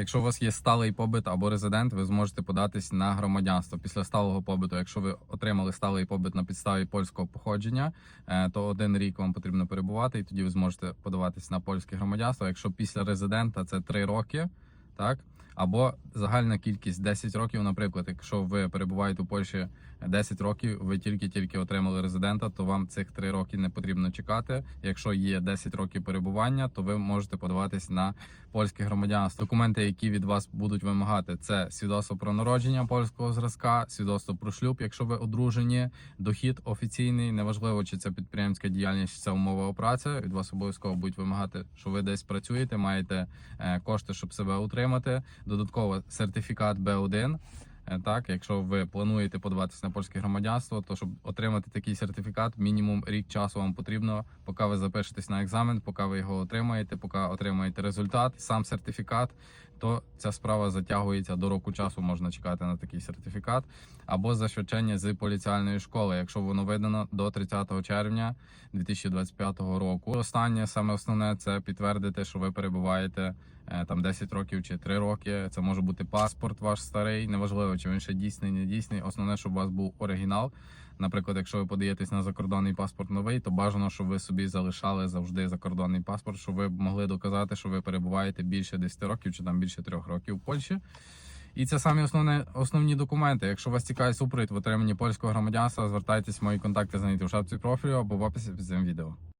Якщо у вас є сталий побит або резидент, ви зможете податись на громадянство після сталого побиту. Якщо ви отримали сталий побит на підставі польського походження, е, то один рік вам потрібно перебувати, і тоді ви зможете подаватись на польське громадянство. Якщо після резидента це три роки, так або загальна кількість 10 років. Наприклад, якщо ви перебуваєте у Польщі 10 років, ви тільки-тільки отримали резидента, то вам цих 3 роки не потрібно чекати. Якщо є 10 років перебування, то ви можете подаватись на польське громадянство. Документи, які від вас будуть вимагати, це свідоцтво про народження польського зразка, свідоцтво про шлюб, якщо ви одружені, дохід офіційний, неважливо, чи це підприємська діяльність, чи це умова праця. Від вас обов'язково будуть вимагати, що ви десь працюєте, маєте е, кошти, щоб себе утримати. Додатково сертифікат Б1. Е, Так, якщо ви плануєте подаватися на польське громадянство, то щоб отримати такий сертифікат, мінімум рік часу вам потрібно, поки ви запишетесь на екзамен, поки ви його отримаєте, поки отримаєте результат, сам сертифікат, то ця справа затягується до року часу. Можна чекати на такий сертифікат, або засвідчення з поліціальної школи, якщо воно видано до 30 червня 2025 року. Останнє саме основне це підтвердити, що ви перебуваєте е, там 10 років чи 3 роки. Це може бути паспорт ваш старий, неважливо, чи він ще дійсний, не дійсний. Основне, щоб у вас був оригінал. Наприклад, якщо ви подаєтесь на закордонний паспорт новий, то бажано, щоб ви собі залишали завжди закордонний паспорт, щоб ви могли доказати, що ви перебуваєте більше 10 років чи там більше 3 років в Польщі. І це самі основні, основні документи. Якщо вас цікавить супровід в отриманні польського громадянства, звертайтесь, мої контакти знайдете в шапці профілю або в описі під цим відео.